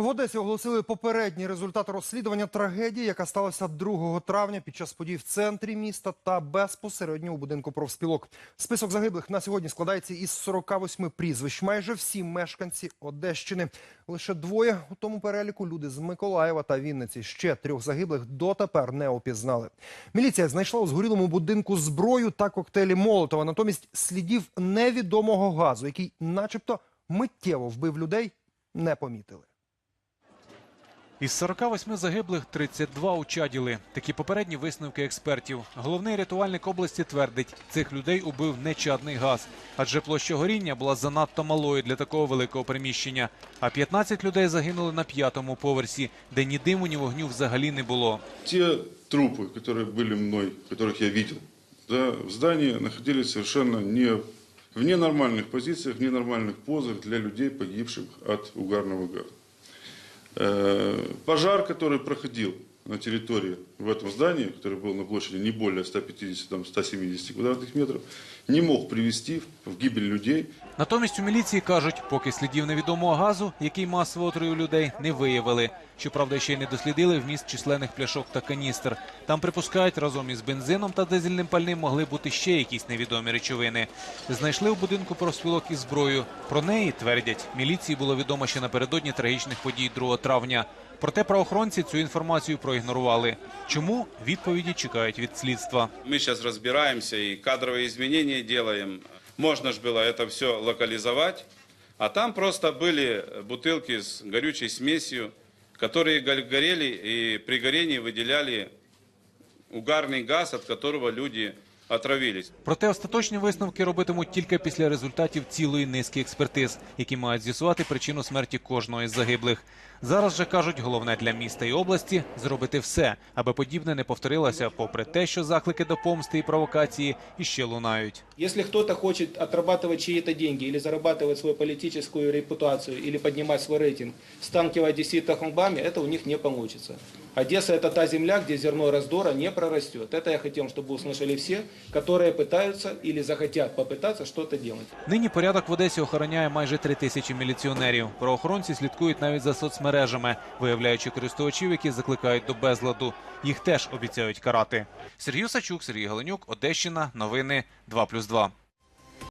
В Одесі оголосили попередній результат розслідування трагедії, яка сталася 2 травня під час подій в центрі міста та безпосередньо у будинку профспілок. Список загиблих на сьогодні складається із 48 прізвищ. Майже всі мешканці Одещини. Лише двоє у тому переліку люди з Миколаєва та Вінниці. Ще трьох загиблих дотепер не опізнали. Міліція знайшла у згорілому будинку зброю та коктейлі Молотова. Натомість слідів невідомого газу, який, начебто, миттєво вбив людей, не помітили. Із 48 загиблих 32 учаділи. Такі попередні висновки експертів. Головний рятувальник області твердить, цих людей убив не чадний газ, адже площа горіння була занадто малою для такого великого приміщення. А 15 людей загинули на п'ятому поверсі, де ні диму, ні вогню взагалі не було. Те трупы, которые были мной, которых я видел, да, в здании находились совершенно не в ненормальных позициях, в ненормальных позах для людей, погибших от угарного газа. Э, Пожар, который проходил на территории в этом здании, который был на площади не более 150-170 квадратных метров, не мог привести в гибель людей. Натомість у міліції кажуть, поки слідів невідомого газу, який масово отруїв людей, не виявили. Щоправда, ще й не дослідили вміст численних пляшок та каністр. Там припускають, разом із бензином та дизельним пальним могли бути ще якісь невідомі речовини. Знайшли у будинку профспілок із зброєю. Про неї твердять, міліції було відомо ще напередодні трагічних подій 2 травня. Проте правоохоронці цю інформацію проігнорували. Чому відповіді чекають від слідства? Мы сейчас разбираемся и кадровые изменения делаем. Можно же было это все локализовать. А там просто были бутылки с горючей смесью, которые го- горели и при горении выделяли угарный газ, от которого люди отравились. Проте остаточні висновки робитимуть тільки після результатів цілої низки експертиз, які мають з'ясувати причину смерті кожного із загиблих. Зараз же кажуть, головне для міста і області зробити все, аби подібне не повторилося, попри те, що заклики до помсти і провокації іще лунають. Если кто-то хочет отрабатывать чьи-то деньги или зарабатывать свою политическую репутацию или поднимать свой рейтинг, станкивая одесситах лбами, это у них не получится. Одесса – это та земля, где зерно раздора не прорастет. Это я хотел, чтобы услышали все, которые пытаются или захотят попытаться что-то делать. Нині порядок в Одесі охороняє майже три тисячі міліціонерів. Правоохоронці слідкують навіть за соцмережами, виявляючи користувачів, які закликають до безладу. Їх теж обіцяють карати. Сергій Сачук, Сергій Галенюк, Одещина. Новини 2+,2.